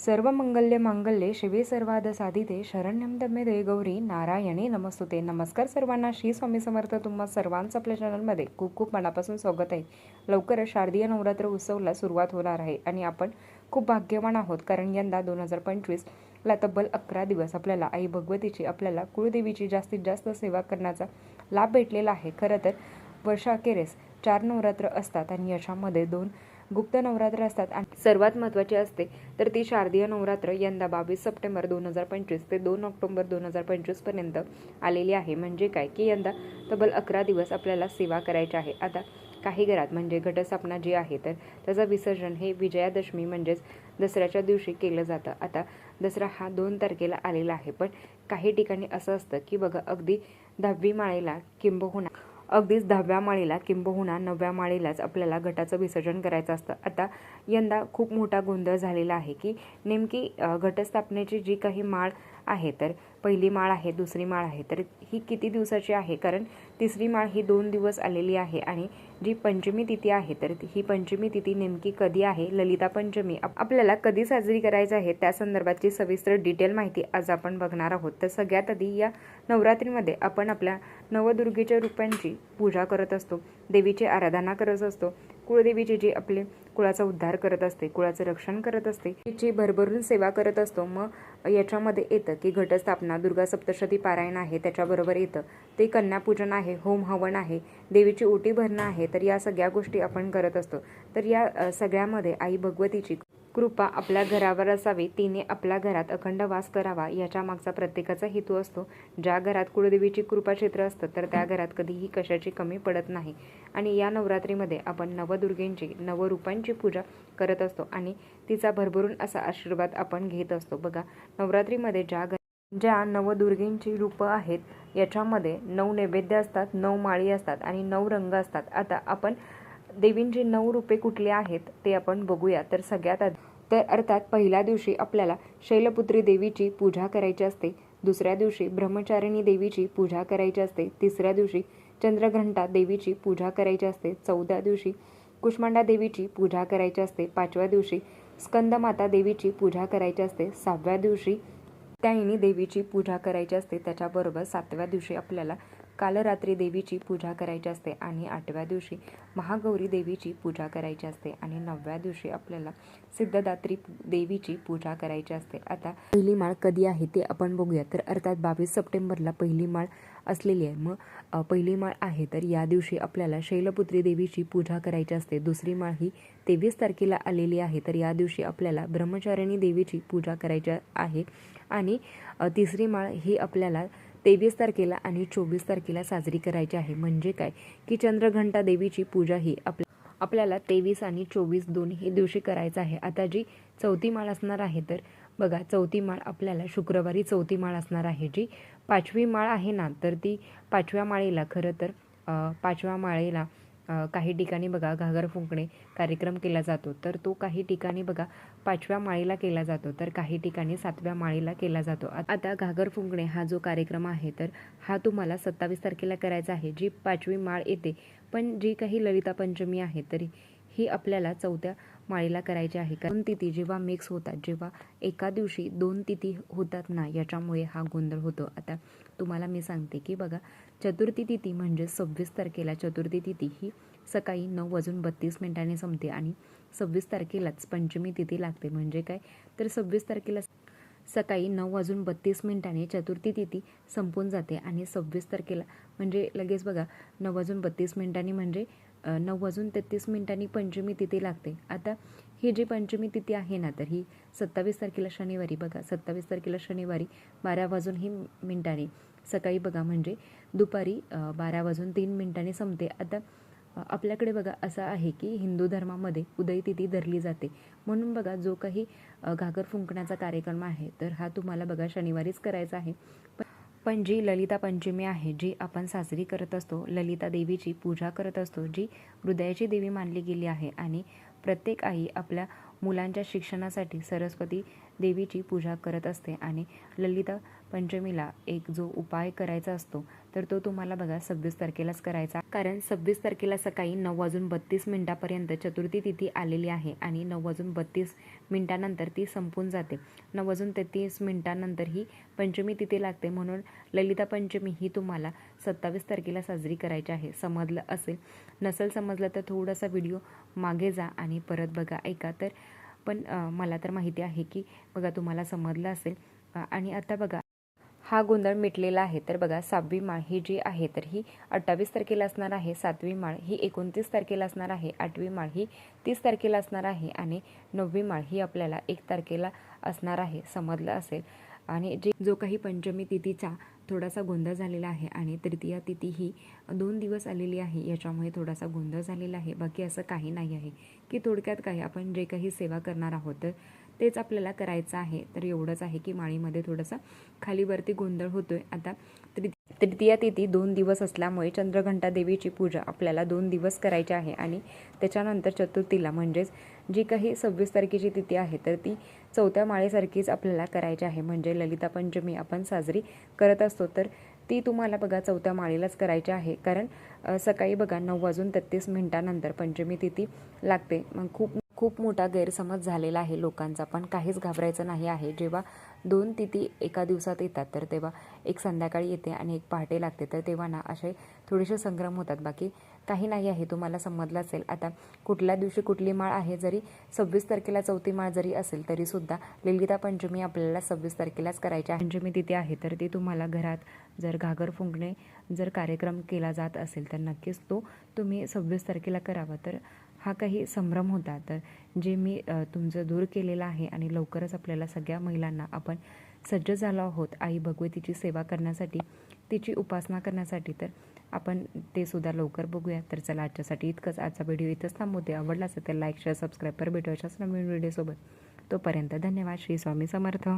सर्व मंगल्य मांगल्ये शिवे सर्वाद साधिते शरण्यम दमे गौरी नारायणी नमस्तुते नमस्कार सर्वांना श्री स्वामी समर्थ तुम्हा सर्वांचं आपल्या चॅनलमध्ये खूप खूप मनापासून स्वागत आहे. लवकरच शारदीय नवरात्र उत्सवला सुरुवात होणार आहे आणि आपण खूप भाग्यवान आहोत. कारण यंदा दोन हजार पंचवीसला तब्बल अकरा दिवस आपल्याला आई भगवतीची आपल्याला कुळदेवीची जास्तीत जास्त सेवा करण्याचा लाभ भेटलेला आहे. खरं तर वर्षाअखेरीस चार नवरात्र असतात आणि याच्यामध्ये दोन गुप्त नवरात्र असतात. आणि सर्वात महत्त्वाची असते तर ती शारदीय नवरात्र यंदा बावीस सप्टेंबर दोन हजार पंचवीस ते दोन ऑक्टोबर दोन हजार पंचवीसपर्यंत आलेली आहे. म्हणजे काय? की यंदा तब्बल अकरा दिवस आपल्याला सेवा करायची आहे. आता काही घरात म्हणजे घटस्थापना जी आहे तर त्याचं विसर्जन हे विजयादशमी म्हणजेच दसऱ्याच्या दिवशी केलं जातं. आता दसरा हा दोन तारखेला आलेला आहे. पण काही ठिकाणी असं असतं की बघा अगदी दहावी माळेला किंबहुना अगदीच दहाव्या माळीला किंबहुना नवव्या माळीलाच आपल्याला घटाचं विसर्जन करायचं असतं. आता यंदा खूप मोठा गोंधळ झालेला आहे की नेमकी घटस्थापनेची जी काही माळ आहे तर पहिली माळ आहे दुसरी माळ आहे तर ही किती दिवसाची आहे? कारण तिसरी माळ ही दोन दिवस आलेली आहे आणि जी पंचमी तिथी आहे तर ही पंचमी तिथी नेमकी कधी आहे? ललिता पंचमी. आपल्याला कधी साजरी करायची आहे? त्या संदर्भातची सविस्तर डिटेल माहिती आज आपण बघणार आहोत. तर सगळ्यात आधी या नवरात्रीमध्ये आपण आपल्या नवदुर्गेच्या रूपांची पूजा करत असतो. देवीची आराधना करत असतो. कुळदेवीची जी आपले कुळाचा उद्धार करत असते कुळाचं रक्षण करत असते तिची भरभरून सेवा करत असतो. मग याच्यामध्ये येतं की घटस्थापना दुर्गा सप्तशती पारायण आहे त्याच्याबरोबर येतं. ते कन्यापूजन आहे होम हवन आहे देवीची ओटी भरणं आहे तर या सगळ्या गोष्टी आपण करत असतो. तर या सगळ्यामध्ये आई भगवतीची कृपा आपल्या घरावर असावी तिने आपल्या घरात अखंड वास करावा याच्या मागचा प्रत्येकाचा हेतू असतो. ज्या घरात कुळदेवीची कृपा क्षेत्र असतं तर त्या घरात कधीही कशाची कमी पडत नाही. आणि या नवरात्रीमध्ये आपण नवदुर्गेंची नवरूपांची पूजा करत असतो आणि तिचा भरभरून असा आशीर्वाद आपण घेत असतो. बघा नवरात्रीमध्ये ज्या घ ज्या नवदुर्गेंची रूपं आहेत याच्यामध्ये नऊ नैवेद्य असतात नऊ माळी असतात आणि नऊ रंग असतात. आता आपण देवींची नऊ रूपे कुठली आहेत ते आपण बघूया. तर सगळ्यात आधी तर अर्थात पहिल्या दिवशी आपल्याला शैलपुत्री देवीची पूजा करायची असते दुसऱ्या दिवशी ब्रह्मचारिणी देवीची पूजा करायची असते तिसऱ्या दिवशी चंद्रघंटा देवीची पूजा करायची असते चौथ्या दिवशी कुष्मांडा देवीची पूजा करायची असते पाचव्या दिवशी स्कंदमाता देवीची पूजा करायची असते सहाव्या दिवशी त्याईनी देवीची पूजा करायची असते त्याच्याबरोबर सातव्या दिवशी आपल्याला कालरात्री देवीची पूजा करायची असते आणि आठव्या दिवशी महागौरी देवीची पूजा करायची असते आणि नवव्या दिवशी आपल्याला सिद्धदात्री देवीची पूजा करायची असते. आता पहिली माळ कधी आहे ते आपण बघूया. तर अर्थात बावीस सप्टेंबरला पहिली माळ असलेली आहे. मग पहिली माळ आहे तर या दिवशी आपल्याला शैलपुत्री देवीची पूजा करायची असते. दुसरी माळ ही तेवीस तारखेला आलेली आहे. तर या दिवशी आपल्याला ब्रह्मचारिणी देवीची पूजा करायची आहे. आणि तिसरी माळ ही आपल्याला तेवीस तारखेला आणि चोवीस तारखेला साजरी करायची आहे. म्हणजे काय? की चंद्रघंटा देवीची पूजा ही आपल्या आपल्याला तेवीस आणि चोवीस दोन्ही दिवशी करायचं आहे. आता जी चौथी माळ असणार आहे तर बघा चौथी माळ आपल्याला शुक्रवारी चौथी माळ असणार आहे. जी पाचवी माळ आहे ना तर ती पाचव्या माळेला खरं तर पाचव्या माळेला काही ठिकाणी बघा घागर फुंकणे कार्यक्रम केला जातो. तर तो काही ठिकाणी बघा पाचव्या माळीला केला जातो. तर काही ठिकाणी सातव्या माळीला केला जातो. आता घागर फुंकणे हा जो कार्यक्रम आहे तर हा तुम्हाला सत्तावीस तारखेला करायचा आहे जी पाचवी माळ येते. पण जी काही ललिता पंचमी आहे तरी ही आपल्याला चौथ्या माळीला करायचे आहे. कारण तिथी जेव्हा मिक्स होतात जेव्हा एका दिवशी दोन तिथी होतात ना याच्यामुळे हा गोंधळ होतो. आता तुम्हाला मी सांगते की बघा चतुर्थी तिथी म्हणजे सव्वीस तारखेला चतुर्थी तिथी ही सकाळी नऊ वाजून बत्तीस मिनिटांनी संपते आणि सव्वीस तारखेलाच पंचमी तिथी लागते. म्हणजे काय? तर सव्वीस तारखेला सकाळी नऊ वाजून बत्तीस मिनिटांनी चतुर्थी तिथी संपून जाते आणि सव्वीस तारखेला म्हणजे लगेच बघा नऊ वाजून बत्तीस मिनिटांनी म्हणजे नऊ वाजून तेहतीस मिनिटांनी पंचमी तिथी लागते. आता ही जी पंचमी तिथी आहे ना तर ही सत्तावीस तारखेला शनिवारी बघा. सत्तावीस तारखेला शनिवारी बारा वाजून ही मिनिटांनी. सकाळी बघा म्हणजे दुपारी बारा वाजून तीन मिनिटांनी संपते. आता आपल्याकडे बघा असं आहे की हिंदू धर्मामध्ये उदय तिथी धरली जाते. म्हणून बघा जो काही घागर फुंकण्याचा कार्यक्रम आहे तर हा तुम्हाला बघा शनिवारीच करायचा आहे. पण जी ललिता पंचमी आहे जी आपण साजरी करत असतो ललिता देवीची पूजा करत असतो जी हृदयाची देवी मानली गेली आहे आणि प्रत्येक आई आपल्या मुलांच्या शिक्षणासाठी सरस्वती देवीची पूजा करत असते. आणि ललिता पंचमीला एक जो उपाय करायचा असतो तर तो तुम्हाला बघा सव्वीस तारखेलाच करायचा. कारण सव्वीस तारखेला सकाळी नऊ वाजून बत्तीस मिनिटापर्यंत चतुर्थी तिथी आलेली आहे आणि नऊ वाजून बत्तीस मिनिटानंतर ती संपून जाते. नऊ वाजून तेहतीस मिनिटानंतर ही पंचमी तिथी लागते. म्हणून ललिता पंचमी ही तुम्हाला सत्तावीस तारखेला साजरी करायची आहे. समजलं असेल. नसेल समजलं तर थोडासा व्हिडिओ मागे जा आणि परत बघा ऐका. तर पण मला तर माहिती आहे की बघा तुम्हाला समजलं असेल. आणि आता बघा हा गोंधळ मिटलेला आहे. तर बघा सहावी माळ ही जी आहे तर ही अठ्ठावीस तारखेला असणार आहे. सातवी माळ ही एकोणतीस तारखेला असणार आहे. आठवी माळ ही तीस तारखेला असणार आहे. आणि नववी माळ ही आपल्याला एक तारखेला असणार आहे. समजलं असेल. आणि जे जो काही पंचमी तिथीचा थोडासा गोंधळ झालेला आहे आणि तृतीया तिथी ही दोन दिवस आलेली आहे. याच्यामुळे थोडासा गोंधळ झालेला आहे. बाकी असं काही नाही आहे की थोडक्यात काही आपण जे काही सेवा करणार आहोत तर तेच आपल्याला करायचं आहे. तर एवढंच आहे की माळीमध्ये थोडासा खालीवरती गोंधळ होतोय. आता तृतीया तिथी दोन दिवस असल्यामुळे चंद्रघंटा देवीची पूजा आपल्याला दोन दिवस करायची आहे आणि त्याच्यानंतर चतुर्थीला म्हणजेच जी काही सव्वीस तारखेची तिथी आहे तर ती चौथ्या माळेसारखीच आपल्याला करायची आहे. म्हणजे ललिता पंचमी आपण साजरी करत असतो. तर ती तुम्हाला बघा चौथ्या माळीलाच करायची आहे. कारण सकाळी बघा नऊ वाजून तेहतीस मिनिटानंतर पंचमी तिथी लागते. मग खूप खूप मोठा गैरसमज झालेला आहे लोकांचा पण काहीच घाबरायचं नाही आहे. जेव्हा दोन तिथी एका दिवसात येतात तर तेव्हा एक संध्याकाळी येते आणि एक पहाटे लागते. तर तेव्हा ना असे थोडेसे संग्रम होतात. बाकी काही नाही आहे तुम्हाला समजलं असेल. आता कुठल्या दिवशी कुठली माळ आहे जरी सव्वीस तारखेला चौथी माळ जरी असेल तरीसुद्धा ललिता पंचमी आपल्याला सव्वीस तारखेलाच करायची आहे. पंचमी तिथे आहे तर ती तुम्हाला घरात जर घागर फुंकणे जर कार्यक्रम केला जात असेल तर नक्कीच तो तुम्ही सव्वीस तारखेला करावा. तर हा काही संभ्रम होता. तर जे मी तुमचं दूर केलेलं आहे आणि लवकरच आपल्याला सगळ्या महिलांना आपण सज्ज झालो आहोत आई भगवतीची सेवा करण्यासाठी तिची उपासना करण्यासाठी तर आपण ते सुद्धा लवकर बघूया. तर चला आजच्यासाठी इतकंच. आजचा व्हिडिओ इथंच थांबवते. आवडला असेल तर लाईक शेअर सबस्क्राईब कर भेटूयाच्याच नवीन व्हिडिओसोबत. तोपर्यंत धन्यवाद. श्री स्वामी समर्थ.